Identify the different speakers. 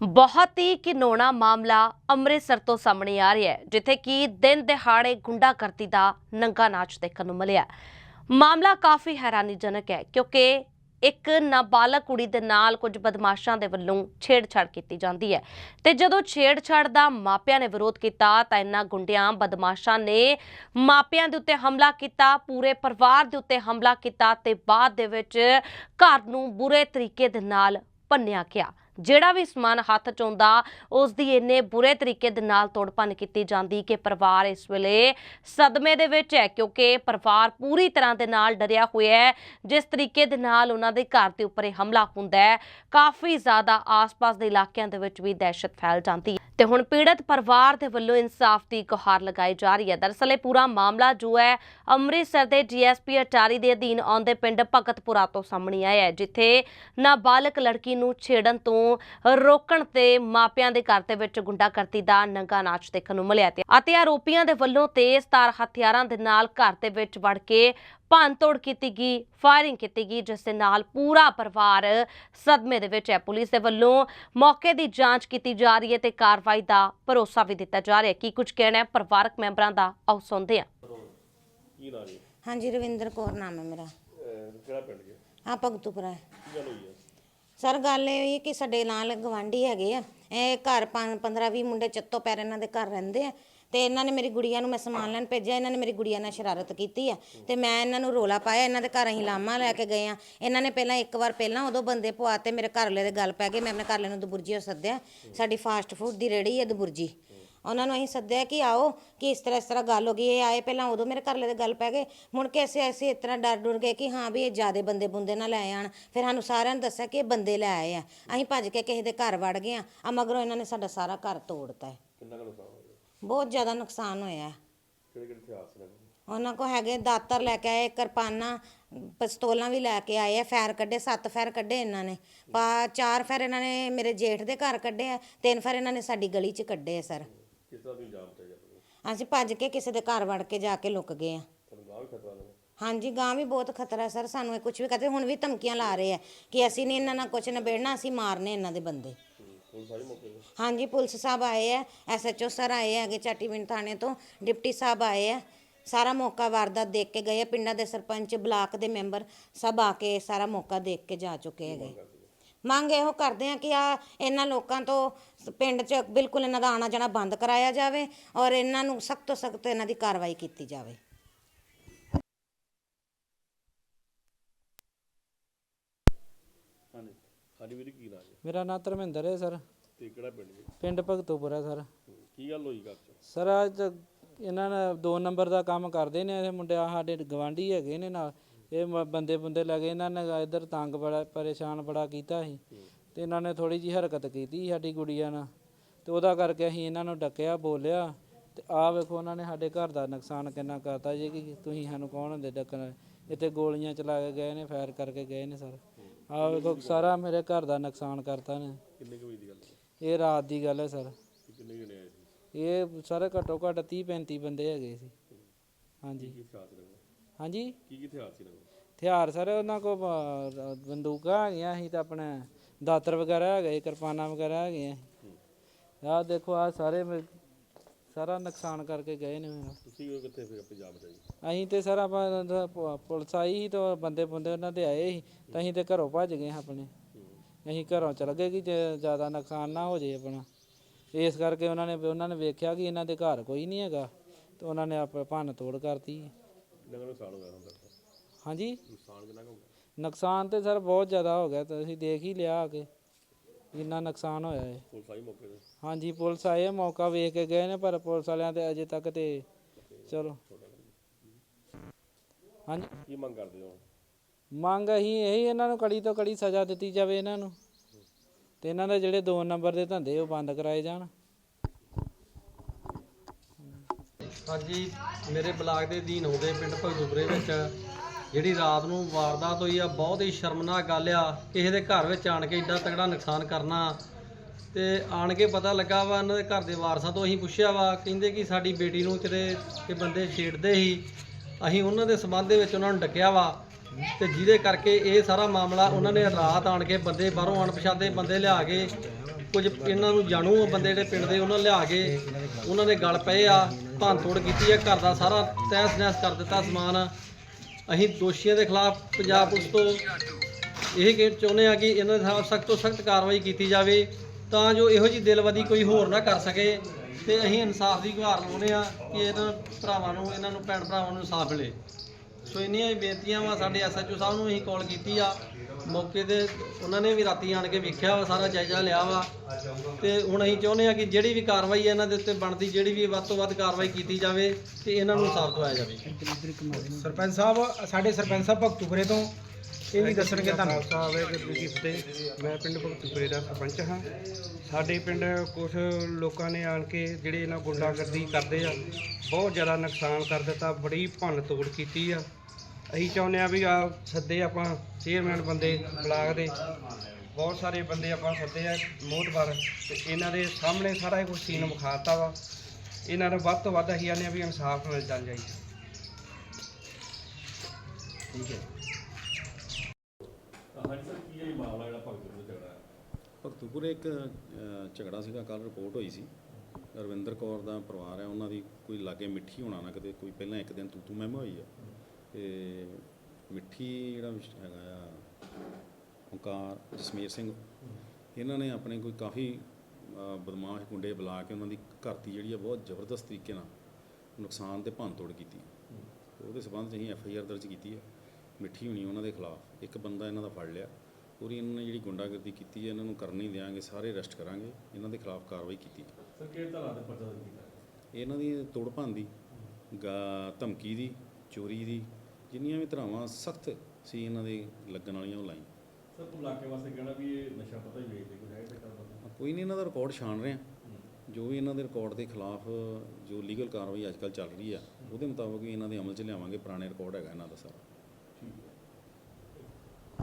Speaker 1: ਬਹੁਤ ਹੀ ਘਿਨੌਣਾ ਮਾਮਲਾ ਅੰਮ੍ਰਿਤਸਰ ਤੋਂ ਸਾਹਮਣੇ ਆ ਰਿਹਾ ਹੈ, ਜਿੱਥੇ ਕਿ ਦਿਨ ਦਿਹਾੜੇ ਗੁੰਡਾਗਰਦੀ ਦਾ ਨੰਗਾ ਨਾਚ ਦੇਖਣ ਨੂੰ ਮਿਲਿਆ ਮਾਮਲਾ ਕਾਫੀ ਹੈਰਾਨੀਜਨਕ ਹੈ, ਕਿਉਂਕਿ ਇੱਕ ਨਾਬਾਲਗ ਕੁੜੀ ਦੇ ਨਾਲ ਕੁਝ ਬਦਮਾਸ਼ਾਂ ਦੇ ਵੱਲੋਂ ਛੇੜਛਾੜ ਕੀਤੀ ਜਾਂਦੀ ਹੈ। ਤੇ ਜਦੋਂ ਛੇੜਛਾੜ ਦਾ ਮਾਪਿਆਂ ਨੇ ਵਿਰੋਧ ਕੀਤਾ, ਤਾਂ ਇਹਨਾਂ ਗੁੰਡਿਆਂ ਬਦਮਾਸ਼ਾਂ ਨੇ ਮਾਪਿਆਂ ਦੇ ਉੱਤੇ ਹਮਲਾ ਕੀਤਾ, ਪੂਰੇ ਪਰਿਵਾਰ ਦੇ ਉੱਤੇ ਹਮਲਾ ਕੀਤਾ ਤੇ ਬਾਅਦ ਦੇ ਵਿੱਚ ਘਰ ਨੂੰ ਬੁਰੇ ਤਰੀਕੇ ਦੇ ਨਾਲ ਭੰਨਿਆ ਗਿਆ। ਜਿਹੜਾ ਵੀ ਸਮਾਨ ਹੱਥ ਚ ਆਉਂਦਾ ਉਸ ਦੀ ਇੰਨੇ ਬੁਰੇ ਤਰੀਕੇ ਦੇ ਨਾਲ ਤੋੜਪੰਨ ਕੀਤੀ ਜਾਂਦੀ ਕਿ ਪਰਿਵਾਰ ਇਸ ਵੇਲੇ ਸਦਮੇ ਦੇ ਵਿੱਚ ਹੈ, ਕਿਉਂਕਿ ਪਰਿਵਾਰ ਪੂਰੀ ਤਰ੍ਹਾਂ ਦੇ ਨਾਲ ਡਰਿਆ ਹੋਇਆ ਹੈ, ਜਿਸ ਤਰੀਕੇ ਦੇ ਨਾਲ ਉਹਨਾਂ ਦੇ ਘਰ ਦੇ ਉੱਪਰ ਇਹ ਹਮਲਾ ਹੁੰਦਾ ਹੈ, ਕਾਫੀ ਜ਼ਿਆਦਾ ਆਸ-ਪਾਸ ਦੇ ਇਲਾਕਿਆਂ ਦੇ ਵਿੱਚ ਵੀ ਦਹਿਸ਼ਤ ਫੈਲ ਜਾਂਦੀ ਹੈ। ਤੇ ਹੁਣ ਪੀੜਤ ਪਰਿਵਾਰ ਦੇ ਵੱਲੋਂ ਇਨਸਾਫ ਦੀ ਗੁਹਾਰ ਲਗਾਈ ਜਾ ਰਹੀ ਹੈ। ਦਰਅਸਲ ਇਹ ਪੂਰਾ ਮਾਮਲਾ ਜੋ ਹੈ ਅੰਮ੍ਰਿਤਸਰ ਦੇ ਡੀਐਸਪੀ ਅਟਾਰੀ ਦੇ ਅਧੀਨ ਆਉਂਦੇ ਪਿੰਡ ਭਗਤਪੁਰਾ ਤੋਂ ਸਾਹਮਣੇ ਆਇਆ ਹੈ, ਜਿੱਥੇ ਨਾਬਾਲਗ ਲੜਕੀ ਨੂੰ ਛੇੜਨ ਤੋਂ ਰੋਕਣ ਤੇ ਮਾਪਿਆਂ ਦੇ ਘਰ ਦੇ ਵਿੱਚ ਗੁੰਡਾਗਰਦੀ ਦਾ ਨੰਗਾ ਨਾਚ ਦੇਖਣ ਨੂੰ ਮਿਲਿਆ ਅਤੇ ਆਰੋਪੀਆਂ ਦੇ ਵੱਲੋਂ ਤੇਜ਼ਧਾਰ ਹਥਿਆਰਾਂ ਦੇ ਨਾਲ ਘਰ ਦੇ ਵਿੱਚ ਵੜ ਕੇ ਭੰਨਤੋੜ ਕੀਤੀ ਗਈ ਫਾਇਰਿੰਗ ਕੀਤੀ ਗਈ ਜਿਸ ਦੇ ਨਾਲ ਪੂਰਾ ਪਰਿਵਾਰ ਸਦਮੇ ਦੇ ਵਿੱਚ ਹੈ। ਪੁਲਿਸ ਦੇ ਵੱਲੋਂ ਮੌਕੇ ਦੀ ਜਾਂਚ ਕੀਤੀ ਜਾ ਰਹੀ ਹੈ ਤੇ ਕਾਰਵਾਈ ਦਾ ਭਰੋਸਾ ਵੀ ਦਿੱਤਾ ਜਾ ਰਿਹਾ ਹੈ। ਕੀ ਕੁਝ ਕਹਿਣਾ ਹੈ? ਪਰਿਵਾਰਕ ਮੈਂਬਰਾਂ ਦਾ ਆਓ ਸੁਣਦੇ ਹਾਂ।
Speaker 2: ਕੀ ਨਾਂ ਜੀ?
Speaker 3: ਹਾਂਜੀ ਰਵਿੰਦਰ ਕੌਰ ਨਾਮ ਹੈ ਮੇਰਾ।
Speaker 2: ਅਹ ਕਿਹੜਾ ਪਿੰਡ ਜੀ?
Speaker 3: ਹਾਂ ਭਗਤੂਪੁਰਾ ਹੈ।
Speaker 2: ਕੀ ਗੱਲ ਹੋਈ ਹੈ?
Speaker 3: ਸਰ ਗੱਲ ਇਹ ਹੋਈ ਕਿ ਸਾਡੇ ਨਾਲ ਗਵਾਂਢੀ ਹੈਗੇ ਆ। ਇਹ ਘਰ 15 20 ਮੁੰਡੇ ਚੱਤੋ ਪੈਰ ਇਹਨਾਂ ਦੇ ਘਰ ਰਹਿੰਦੇ ਆ। ਤੇ ਇਹਨਾਂ ਨੇ ਮੇਰੀ ਗੁੜੀਆ ਨੂੰ ਮੈਂ ਸਮਾਨ ਲੈਣ ਭੇਜਿਆ, ਇਹਨਾਂ ਨੇ ਮੇਰੀ ਗੁੜੀਆ ਨਾਲ ਸ਼ਰਾਰਤ ਕੀਤੀ ਆ। ਤੇ ਮੈਂ ਇਹਨਾਂ ਨੂੰ ਰੋਲਾ ਪਾਇਆ, ਇਹਨਾਂ ਦੇ ਘਰ ਅਸੀਂ ਲਾਮਾ ਲੈ ਕੇ ਗਏ ਆ। ਇਹਨਾਂ ਨੇ ਪਹਿਲਾਂ ਇੱਕ ਵਾਰ ਪਹਿਲਾਂ ਉਦੋਂ ਬੰਦੇ ਪਵਾ ਪਵਾਤੇ ਮੇਰੇ ਘਰਲੇ ਦੇ ਗੱਲ ਪੈ ਗਏ ਮੈਂ ਆਪਣੇ ਘਰਲੇ ਨੂੰ ਦਬੁਰਜੀ ਸੱਦਿਆ, ਸਾਡੀ ਫਾਸਟ ਫੂਡ ਦੀ ਰੇੜੀ ਹੈ ਦਬੁਰਜੀ। ਉਹਨਾਂ ਨੂੰ ਅਸੀਂ ਸੱਦਿਆ ਕਿ ਆਓ, ਕਿ ਇਸ ਤਰ੍ਹਾਂ ਇਸ ਤਰ੍ਹਾਂ ਗੱਲ ਹੋ ਗਈ, ਇਹ ਆਏ ਪਹਿਲਾਂ ਉਦੋਂ ਮੇਰੇ ਘਰਲੇ ਦੇ ਗੱਲ ਪੈ ਗਏ। ਮੁੜ ਕੇ ਅਸੀਂ ਐਸੇ ਇਸ ਤਰ੍ਹਾਂ ਡਰ ਡੁਰ ਗਏ ਕਿ ਹਾਂ ਵੀ ਇਹ ਜਿਆਦੇ ਬੰਦੇ ਬੁੰਦੇ ਨਾ ਲੈ ਆਣ। ਫਿਰ ਸਾਨੂੰ ਸਾਰਿਆਂ ਨੂੰ ਦੱਸਿਆ ਕਿ ਇਹ ਬੰਦੇ ਲੈ ਆਏ ਆ। ਅਸੀਂ ਭੱਜ ਕੇ ਕਿਸੇ ਦੇ ਘਰ ਵੜ ਗਏ ਆ। ਆ ਮਗਰੋਂ ਇਹਨਾਂ ਨੇ ਸਾਡਾ ਸਾਰਾ ਘਰ ਤੋੜਤਾ ਹੈ।
Speaker 2: ਕਿੰਨਾ ਕੁ ਨੁਕਸਾਨ?
Speaker 3: ਬਹੁਤ ਜ਼ਿਆਦਾ ਨੁਕਸਾਨ ਹੋਇਆ
Speaker 2: ਕਿਹੜੇ ਕਿਹੜੇ ਹਥਿਆਰ
Speaker 3: ਉਹਨਾਂ ਕੋ ਹੈਗੇ ਦਾਤਰ ਲੈ ਕੇ ਆਏ ਕਿਰਪਾਨਾਂ ਪਿਸਤੌਲਾਂ ਵੀ ਲੈ ਕੇ ਆਏ ਆ ਫੈਰ ਕੱਢੇ ਸੱਤ ਫੈਰ ਕੱਢੇ ਇਹਨਾਂ ਨੇ। ਪਾ ਚਾਰ ਫੈਰ ਇਹਨਾਂ ਨੇ ਮੇਰੇ ਜੇਠ ਦੇ ਘਰ ਕੱਢੇ ਆ ਤਿੰਨ ਫੈਰ ਇਹਨਾਂ ਨੇ ਸਾਡੀ ਗਲੀ 'ਚ ਕੱਢੇ ਆ ਸਰ।
Speaker 2: ਕਿਸ ਤਰ੍ਹਾਂ ਤੁਸੀਂ ਜਾਮ ਚਾਹੀਦਾ ਤੁਹਾਨੂੰ?
Speaker 3: ਅਸੀਂ ਭੱਜ ਕੇ ਕਿਸੇ ਦੇ ਘਰ ਵੜ ਕੇ ਜਾ ਕੇ ਲੁਕ ਗਏ ਆ।
Speaker 2: ਤੁਹਾਨੂੰ ਗਾਹ ਵੀ ਖਤਰਾ ਲੱਗਾ?
Speaker 3: ਹਾਂਜੀ ਗਾਂ ਵੀ ਬਹੁਤ ਖਤਰਾ ਸਰ ਸਾਨੂੰ ਇਹ ਕੁਝ ਵੀ ਕਹਤੇ ਹੁਣ ਵੀ ਧਮਕੀਆਂ ਲਾ ਰਹੇ ਆ ਕਿ ਅਸੀਂ ਨਹੀਂ ਇਹਨਾਂ ਨਾਲ ਕੁਝ ਨਿਬੇੜਨਾ ਅਸੀਂ ਮਾਰਨੇ ਇਹਨਾਂ ਦੇ ਬੰਦੇ। ਹਾਂਜੀ ਪੁਲਿਸ ਸਾਹਿਬ ਆਏ ਆ ਐਸਐਚਓ ਸਰ ਆਏ ਹੈਗੇ ਚਾਟੀਵਿੰਡ ਥਾਣੇ ਤੋਂ ਡਿਪਟੀ ਸਾਹਿਬ ਆਏ ਆ। ਸਾਰਾ ਮੌਕਾ ਵਾਰਦਾਤ ਦੇਖ ਕੇ ਗਏ ਆ ਪਿੰਡਾਂ ਦੇ ਸਰਪੰਚ ਬਲਾਕ ਦੇ ਮੈਂਬਰ ਸਭ ਆ ਕੇ ਸਾਰਾ ਮੌਕਾ ਦੇਖ ਕੇ ਜਾ ਚੁੱਕੇ ਹੈਗੇ। ਮੰਗ ਇਹੋ ਕਰਦੇ ਆ ਕਿ ਆ ਇਹਨਾਂ ਲੋਕਾਂ ਤੋਂ ਪਿੰਡ 'ਚ ਬਿਲਕੁਲ ਇਹਨਾਂ ਦਾ ਆਣਾ ਜਾਣਾ ਬੰਦ ਕਰਾਇਆ ਜਾਵੇ ਔਰ ਇਹਨਾਂ ਨੂੰ ਸਖਤ ਤੋਂ ਸਖਤ ਇਹਨਾਂ ਦੀ ਕਾਰਵਾਈ ਕੀਤੀ ਜਾਵੇ।
Speaker 2: ਹਾਂਜੀ। ਹਾਂਜੀ ਵੀਰ ਕੀ ਨਾਂ ਜੀ?
Speaker 4: ਮੇਰਾ ਨਾਂ ਧਰਮਿੰਦਰ ਹੈ ਸਰ।
Speaker 2: ਤੇ ਕਿਹੜਾ ਪਿੰਡ ਜੀ?
Speaker 4: ਪਿੰਡ ਭਗਤੂਪੁਰਾ ਸਰ।
Speaker 2: ਹੂੰ। ਕੀ ਗੱਲ ਹੋਈ ਘਰ ਚ?
Speaker 4: ਸਰ ਅੱਜ ਇਹਨਾਂ ਨੇ ਦੋ ਨੰਬਰ ਦਾ ਕੰਮ ਕਰਦੇ ਨੇ ਇਹ ਮੁੰਡੇ ਆਹ ਸਾਡੇ ਗਵਾਂਢੀ ਹੈਗੇ ਨੇ ਨਾਲ। ਇਹ ਮ- ਬੰਦੇ ਬੰਦੇ ਲੱਗੇ ਇਹਨਾਂ ਨੇ ਇਧਰ ਤੰਗ ਬੜਾ ਪਰੇਸ਼ਾਨ ਬੜਾ ਕੀਤਾ ਸੀ। ਤੇ ਇਹਨਾਂ ਨੇ ਥੋੜੀ ਜੀ ਹਰਕਤ ਕੀਤੀ ਸਾਡੀ ਗੁੜੀਆ ਨਾਲ। ਤੇ ਉਹਦਾ ਕਰਕੇ ਅਸੀਂ ਇਹਨਾਂ ਨੂੰ ਡੱਕਿਆ ਬੋਲਿਆ। ਤੇ ਆਹ ਵੇਖੋ ਉਹਨਾਂ ਨੇ ਸਾਡੇ ਘਰ ਦਾ ਨੁਕਸਾਨ ਕਿੰਨਾ ਕਰਤਾ ਜੇ ਕਿ ਤੁਸੀਂ ਸਾਨੂੰ ਕੌਣ ਹੁੰਦੇ ਡੱਕਣ ਇੱਥੇ ਗੋਲੀਆਂ ਚਲਾ ਕੇ ਗਏ ਨੇ ਫਾਇਰ ਕਰਕੇ ਗਏ ਨੇ ਸਰ। ਆਹ ਵੇਖੋ ਸਾਰਾ ਮੇਰੇ ਘਰ ਦਾ ਨੁਕਸਾਨ ਕਰਤਾ ਨੇ।
Speaker 2: ਕਿੰਨੇ ਕੁ ਵਜੇ ਦੀ ਗੱਲ ਹੈ
Speaker 4: ਇਹ ਰਾਤ ਦੀ ਗੱਲ ਹੈ ਸਰ।
Speaker 2: ਕਿ ਕਿੰਨੇ ਜਣੇ ਆਏ ਸੀ?
Speaker 4: ਇਹ ਸਾਰੇ ਘੱਟੋ ਘੱਟ 30 35 ਬੰਦੇ ਹੈਗੇ ਸੀ। ਹਾਂਜੀ।
Speaker 2: ਕੀ ਹਥਿਆਰ ਸੀ ਇਹਨਾਂ ਕੋਲ
Speaker 4: ਹਾਂਜੀ?
Speaker 2: ਕੀ ਕੀ ਹਥਿਆਰ ਸੀ ਇਹਨਾਂ ਕੋਲ?
Speaker 4: ਹਥਿਆਰ ਸਰ ਉਹਨਾਂ ਕੋਲ ਬ- ਬੰਦੂਕਾਂ ਹੈਗੀਆਂ ਸੀ ਤਾਂ ਆਪਣੇ ਦਾਤਰ ਵਗੈਰਾ ਹੈਗੇ ਕਿਰਪਾਨਾਂ ਵਗੈਰਾ ਹੈਗੀਆਂ ਆਹ ਦੇਖੋ ਆ ਸਾਰੇ ਮੇ- ਸਾਰਾ ਨੁਕਸਾਨ ਕਰਕੇ ਗਏ ਨੇ ਮੇਰਾ
Speaker 2: ਤੁਸੀਂ ਉਹ ਕਿੱਥੇ ਫਿਰ ਜਾਮ ਚਾਹੀਦੀ
Speaker 4: ਅਸੀਂ ਤੇ ਸਰ ਆਪਾਂ ਦਾ ਪ- ਪੁਲਿਸ ਆਈ ਸੀ ਤਾਂ ਬੰਦੇ ਬੰਦੇ ਉਹਨਾਂ ਦੇ ਆਏ ਸੀ ਤਾਂ ਅਸੀਂ ਤੇ ਘਰੋਂ ਭੱਜ ਗਏ ਹਾਂ ਆਪਣੇ। ਅਸੀਂ ਘਰੋਂ ਚਲ ਗਏ ਕਿ ਜੇ ਜ਼ਿਆਦਾ ਨੁਕਸਾਨ ਨਾ ਹੋ ਜੇ ਆਪਣਾ। ਇਸ ਕਰਕੇ ਉਹਨਾਂ ਨੇ ਉਹਨਾਂ ਨੇ ਵੇਖਿਆ ਕਿ ਇਹਨਾਂ ਦੇ ਘਰ ਕੋਈ ਨਹੀਂ ਹੈਗਾ ਤੇ ਉਹਨਾਂ ਨੇ ਆਪ ਭੰਨ ਤੋੜ ਕਰਤੀ।
Speaker 2: ਨੁਕਸਾਨ ਹੋ ਗਿਆ ਤੱਕ
Speaker 4: ਹਾਂਜੀ।
Speaker 2: ਨੁਕਸਾਨ ਕਿੰਨਾ ਕੁ ਹੋ ਗਿਆ?
Speaker 4: ਨੁਕਸਾਨ ਤੇ ਸਰ ਬਹੁਤ ਜ਼ਿਆਦਾ ਹੋ ਗਿਆ ਤੁਸੀਂ ਦੇਖ ਹੀ ਲਿਆ ਆ ਕੇ। ਕਿੰਨਾ ਨੁਕਸਾਨ ਹੋਇਆ ਹੈ
Speaker 2: ਪੁਲਿਸ ਆਈ ਮੌਕੇ ਤੇ?
Speaker 4: ਹਾਂਜੀ ਪੁਲਿਸ ਆਏ ਆ, ਮੌਕਾ ਵੇਖ ਕੇ ਗਏ ਨੇ ਪਰ ਪੁਲਿਸ ਵਾਲਿਆਂ ਤੇ ਅਜੇ ਤੱਕ ਤੇ ਚਲੋ। ਹਾਂਜੀ।
Speaker 2: ਕੀ ਮੰਗ ਕਰਦੇ ਹੋ?
Speaker 4: ਮੰਗ ਅਸੀਂ ਇਹੀ ਇਹਨਾਂ ਨੂੰ ਕੜੀ ਤੋਂ ਕੜੀ ਸਜ਼ਾ ਦਿੱਤੀ ਜਾਵੇ ਇਹਨਾਂ ਨੂੰ। ਤੇ ਇਹਨਾਂ ਦੇ ਜਿਹੜੇ ਦੋ ਨੰਬਰ ਦੇ ਧੰਦੇ ਉਹ ਬੰਦ ਕਰਾਏ ਜਾਣ।
Speaker 5: ਹਾਂਜੀ ਮੇਰੇ ਬਲਾਕ ਦੇ ਅਧੀਨ ਆਉਂਦੇ ਪਿੰਡ ਭਗਦੂਪੁਰੇ ਵਿੱਚ। ਜਿਹੜੀ ਰਾਤ ਨੂੰ ਵਾਰਦਾਤ ਹੋਈ ਆ, ਬਹੁਤ ਹੀ ਸ਼ਰਮਨਾਕ ਗੱਲ ਆ। ਕਿਸੇ ਦੇ ਘਰ ਵਿੱਚ ਆਣ ਕੇ ਇੱਡਾ ਤਗੜਾ ਨੁਕਸਾਨ ਕਰਨਾ। ਤੇ ਆਣ ਕੇ ਪਤਾ ਲੱਗਾ ਵਾ, ਇਹਨਾਂ ਦੇ ਘਰ ਦੇ ਵਾਰਸਾਂ ਤੋਂ ਅਸੀਂ ਪੁੱਛਿਆ ਵਾ, ਕਹਿੰਦੇ ਕਿ ਸਾਡੀ ਬੇਟੀ ਨੂੰ ਕਿਤੇ ਇਹ ਬੰਦੇ ਛੇੜਦੇ ਸੀ। ਅਸੀਂ ਉਹਨਾਂ ਦੇ ਸਬੰਧ ਦੇ ਵਿੱਚ ਉਹਨਾਂ ਨੂੰ ਡੱਕਿਆ ਵਾ। ਤੇ ਜਿਹਦੇ ਕਰਕੇ ਇਹ ਸਾਰਾ ਮਾਮਲਾ ਉਹਨਾਂ ਨੇ ਰਾਤ ਆਣ ਕੇ ਬੰਦੇ ਬਾਹਰੋਂ ਅਣਪਛਾਤੇ ਬੰਦੇ ਲਿਆ ਕੇ, ਕੁਝ ਇਹਨਾਂ ਨੂੰ ਜਾਣੂ ਬੰਦੇ ਜਿਹੜੇ ਪਿੰਡ ਦੇ ਉਹਨਾਂ ਲਿਆ ਕੇ, ਉਹਨਾਂ ਦੇ ਗਲ ਪਏ ਆ, ਭੰਨ ਤੋੜ ਕੀਤੀ ਆ, ਘਰ ਦਾ ਸਾਰਾ ਤਹਿਸ ਨਹਿਸ ਕਰ ਦਿੱਤਾ ਸਮਾਨ। ਅਸੀਂ ਦੋਸ਼ੀਆਂ ਦੇ ਖਿਲਾਫ ਪੰਜਾਬ ਪੁਲਿਸ ਤੋਂ ਇਹ ਕਿ ਚਾਹੁੰਦੇ ਆ ਕਿ ਇਹਨਾਂ ਦੇ ਖਿਲਾਫ ਸਖਤ ਤੋਂ ਸਖਤ ਕਾਰਵਾਈ ਕੀਤੀ ਜਾਵੇ, ਤਾਂ ਜੋ ਇਹੋ ਜੀ ਦਿਲਵਦੀ ਕੋਈ ਹੋਰ ਨਾ ਕਰ ਸਕੇ ਤੇ ਅਸੀਂ ਇਨਸਾਫ ਦੀ ਗੁਹਾਰ ਲਾਉਂਦੇ ਆ ਕਿ ਇਹਨਾਂ ਭਰਾਵਾਂ ਨੂੰ, ਇਹਨਾਂ ਨੂੰ ਭੈਣ ਭਰਾਵਾਂ ਨੂੰ ਇਨਸਾਫ ਮਿਲੇ। ਸੋ ਇੰਨੀਆਂ ਹੀ ਬੇਨਤੀਆਂ ਵਾ ਸਾਡੇ ਐਸਐਚਓ ਸਾਹਿਬ ਨੂੰ ਅਸੀਂ ਕਾਲ ਕੀਤੀ ਆ। ਮੌਕੇ ਤੇ ਉਹਨਾਂ ਨੇ ਵੀ ਰਾਤੀ ਆਣ ਕੇ ਵੇਖਿਆ ਵਾ ਸਾਰਾ ਜਾਇਜ਼ਾ ਲਿਆ ਵਾ। ਤੇ ਹੁਣ ਅਸੀਂ ਚਾਹੁੰਦੇ ਆ ਕਿ ਜਿਹੜੀ ਵੀ ਕਾਰਵਾਈ ਇਹਨਾਂ ਦੇ ਉੱਤੇ ਬਣਦੀ ਜਿਹੜੀ ਵੀ ਵੱਧ ਤੋਂ ਵੱਧ ਕਾਰਵਾਈ ਕੀਤੀ ਜਾਵੇ ਤੇ ਇਹਨਾਂ ਨੂੰ ਇਨਸਾਫ ਦਿਵਾਇਆ ਜਾਵੇ।
Speaker 6: ਸਰਪੰਚ ਸਾਹਿਬ ਸਾਡੇ ਸਰਪੰਚ ਸਾਹਿਬ ਭਗਤੂਪੁਰੇ ਤੋਂ ਇਹ ਵੀ ਦੱਸਣਗੇ ਤੁਹਾਨੂੰ।
Speaker 7: ਸਾਹਿਬ ਹੈ ਗੁਰੂ ਜੀ ਫਤਿਹ ਮੈਂ ਪਿੰਡ ਭਗਤੂਪੁਰੇ ਦਾ ਸਰਪੰਚ ਹਾਂ। ਸਾਡੇ ਪਿੰਡ ਕੁਝ ਲੋਕਾਂ ਨੇ ਆਣ ਕੇ ਜਿਹੜੇ ਇਹਨਾਂ ਗੁੰਡਾਗਰਦੀ ਕਰਦੇ ਆ ਬਹੁਤ ਜ਼ਿਆਦਾ ਨੁਕਸਾਨ ਕਰ ਦਿੱਤਾ ਬੜੀ ਭੰਨ ਤੋੜ ਕੀਤੀ ਆ। ਅਸੀਂ ਚਾਹੁੰਦੇ ਆ ਵੀ ਆ ਸੱਦੇ ਆਪਾਂ ਚੇਅਰਮੈਨ ਬੰਦੇ ਬਲਾਕ ਦੇ ਬਹੁਤ ਸਾਰੇ ਬੰਦੇ ਆਪਾਂ ਸੱਦੇ ਆ ਮੋਹਤਬਰ ਤੇ ਇਹਨਾਂ ਦੇ ਸਾਹਮਣੇ ਸਾਰਾ ਕੁਝ ਸੀਨ ਵਿਖਾਤਾ ਵਾ। ਇਹਨਾਂ ਨੂੰ ਵੱਧ ਤੋਂ ਵੱਧ ਅਸੀਂ ਆਨੇ ਆ ਵੀ ਇਨਸਾਫ ਮਿਲ ਜਾਣਾ ਚਾਹੀਦਾ
Speaker 2: ਹਾਂਜੀ ਸਰ ਕੀ ਇਹ ਮਾਮਲਾ ਜਿਹੜਾ ਭਗਤਪੁਰ ਦਾ ਝਗੜਾ? ਹੈ
Speaker 8: ਭਗਤੂਪੁਰ ਇੱਕ ਝਗੜਾ ਸੀਗਾ ਕੱਲ ਰਿਪੋਰਟ ਹੋਈ ਸੀ। ਰਵਿੰਦਰ ਕੌਰ ਦਾ ਪਰਿਵਾਰ ਹੈ ਉਹਨਾਂ ਦੀ ਕੋਈ ਲਾਗੇ ਮਿੱਠੀ ਹੋਣਾ ਨਾ ਕਿਤੇ ਕੋਈ ਪਹਿਲਾਂ ਇੱਕ ਦਿਨ ਤੂੰ ਤੂੰ ਮੈਂ ਮੈਂ ਹੋਈ ਆ। ਤੇ ਮਿੱਠੀ ਜਿਹੜਾ ਵਿਸ਼- ਹੈਗਾ ਆ ਓਂਕਾਰ ਜਸਮੀਰ ਸਿੰਘ ਇਹਨਾਂ ਨੇ ਆਪਣੇ ਕੋਈ ਕਾਫੀ ਅ, ਬਦਮਾਸ਼ ਗੁੰਡੇ ਬੁਲਾ ਕੇ ਉਹਨਾਂ ਦੀ ਘਰਤੀ ਜਿਹੜੀ ਆ ਬਹੁਤ ਜ਼ਬਰਦਸਤ ਤਰੀਕੇ ਨਾਲ ਨੁਕਸਾਨ ਤੇ ਭੰਨਤੋੜ ਕੀਤੀ। ਤੇ ਉਹਦੇ ਸਬੰਧ 'ਚ ਅਸੀਂ ਐਫ ਆਈ ਆਰ ਦਰਜ ਕੀਤੀ ਹੈ ਮਿੱਠੀ ਹੋਣੀ ਉਹਨਾਂ ਦੇ ਖਿਲਾਫ। ਇੱਕ ਬੰਦਾ ਇਹਨਾਂ ਦਾ ਫੜ ਲਿਆ। ਪੂਰੀ ਇਹਨਾਂ ਨੇ ਜਿਹੜੀ ਗੁੰਡਾਗਰਦੀ ਕੀਤੀ ਹੈ ਇਹਨਾਂ ਨੂੰ ਕਰਨ ਨਹੀਂ ਦਿਆਂਗੇ ਸਾਰੇ ਅਰੈਸਟ ਕਰਾਂਗੇ। ਇਹਨਾਂ ਦੇ ਖਿਲਾਫ ਕਾਰਵਾਈ ਕੀਤੀ।
Speaker 2: ਸਰ ਕਿਹੜੇ ਤਰ੍ਹਾਂ ਦੇ ਪਰਚਾ ਦਰਜ ਕੀਤਾ?
Speaker 8: ਇਹਨਾਂ ਦੀ ਤੋੜ ਭੰਨ ਦੀ ਗਾ ਧਮਕੀ ਦੀ ਚੋਰੀ ਦੀ ਜਿੰਨੀਆਂ ਵੀ ਧਰਾਵਾਂ ਸਖਤ ਸੀ ਇਹਨਾਂ ਦੇ ਲੱਗਣ ਵਾਲੀਆਂ ਉਹ ਲਾਈਆਂ।
Speaker 2: ਸਰ ਤੂੰ ਇਲਾਕੇ ਵਾਸਤੇ ਕਹਿਣਾ ਵੀ ਇਹ ਨਸ਼ਾ ਪਤਾ ਹੀ ਵੇਚਦੇ ਕੋਈ ਹੈ ਤੇ ਕਰਦਾ?
Speaker 8: ਕੋਈ ਨਹੀਂ ਇਹਨਾਂ ਦਾ ਰਿਕਾਰਡ ਛਾਣ ਰਹੇ ਆ ਜੋ ਵੀ ਇਹਨਾਂ ਦੇ ਰਿਕਾਰਡ ਦੇ ਖਿਲਾਫ ਜੋ ਲੀਗਲ ਕਾਰਵਾਈ ਅੱਜ ਕੱਲ੍ਹ ਚੱਲ ਰਹੀ ਆ ਉਹਦੇ ਮੁਤਾਬਕ ਵੀ ਇਹਨਾਂ ਦੇ ਅਮਲ 'ਚ ਲਿਆਵਾਂਗੇ ਪੁਰਾਣੇ ਰਿਕਾਰਡ ਹੈਗਾ ਇਹਨਾਂ ਦਾ ਸਾਰਾ।